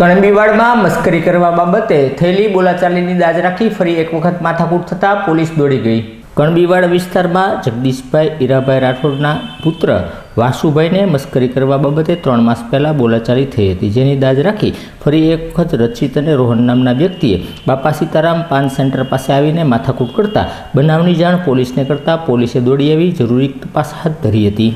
કણબીવાડમાં મસ્કરી કરવા બાબતે થયેલી બોલાચાલીની દાજ રાખી ફરી એક વખત માથાકૂટ થતાં પોલીસ દોડી ગઈ. કણબીવાડ વિસ્તારમાં જગદીશભાઈ ઈરાભાઈ રાઠોડના પુત્ર વાસુભાઈને મસ્કરી કરવા બાબતે ત્રણ માસ પહેલાં બોલાચાલી થઈ હતી, જેની દાજ રાખી ફરી એક વખત રચિત અને રોહન નામના વ્યક્તિએ બાપા સીતારામ પાન સેન્ટર પાસે આવીને માથાકૂટ કરતા બનાવની જાણ પોલીસને કરતાં પોલીસે દોડી આવી જરૂરી તપાસ હાથ ધરી હતી.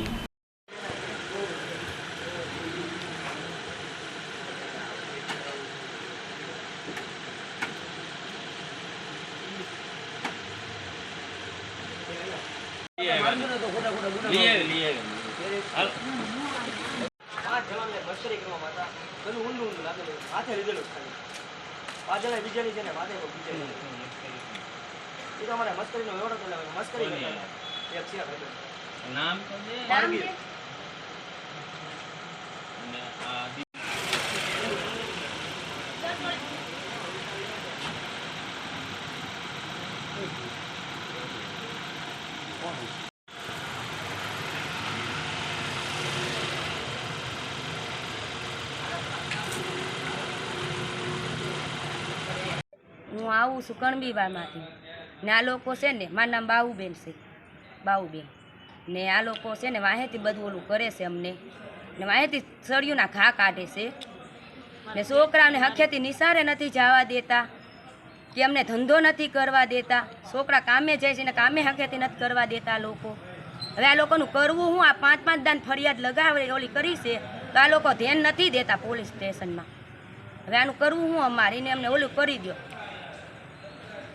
પાંચ જણાને મસ્કરી કરવામાં હતા પેલું ઊંડું ઊંડું લાગેલું માથે લીધેલું ખાલી પાંચ જણા છે ને માથે બીજેલી એ તો અમારે મસ્કરીનો એવડો નામ હું આવું છું કણબીવામાંથી. ને આ લોકો છે ને, મારું નામ બાઉબેન છે. બાઉબેન. ને આ લોકો છે ને વાહેથી બધું ઓલું કરે છે અમને. ને વાહેથી સળિયુંના ઘા કાઢે છે. ને છોકરાને હખેથી નિશાળે નથી જવા દેતા. કે અમને ધંધો નથી કરવા દેતા. છોકરા કામે જાય છે ને કામે હખેથી નથી કરવા દેતા લોકો. હવે આ લોકોનું કરવું હું, આ પાંચ પાંચ દાન ફરિયાદ લગાવે ઓલી કરી છે, તો આ લોકો ધ્યાન નથી દેતા પોલીસ સ્ટેશનમાં. હવે આનું કરવું હું અમારે, એને અમને ઓલું કરી દો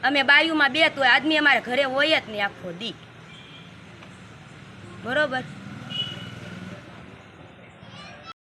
અમે બાયુમાં બે તો આદમી અમારા ઘરે હોય જ નહીં આખો દી. બરોબર?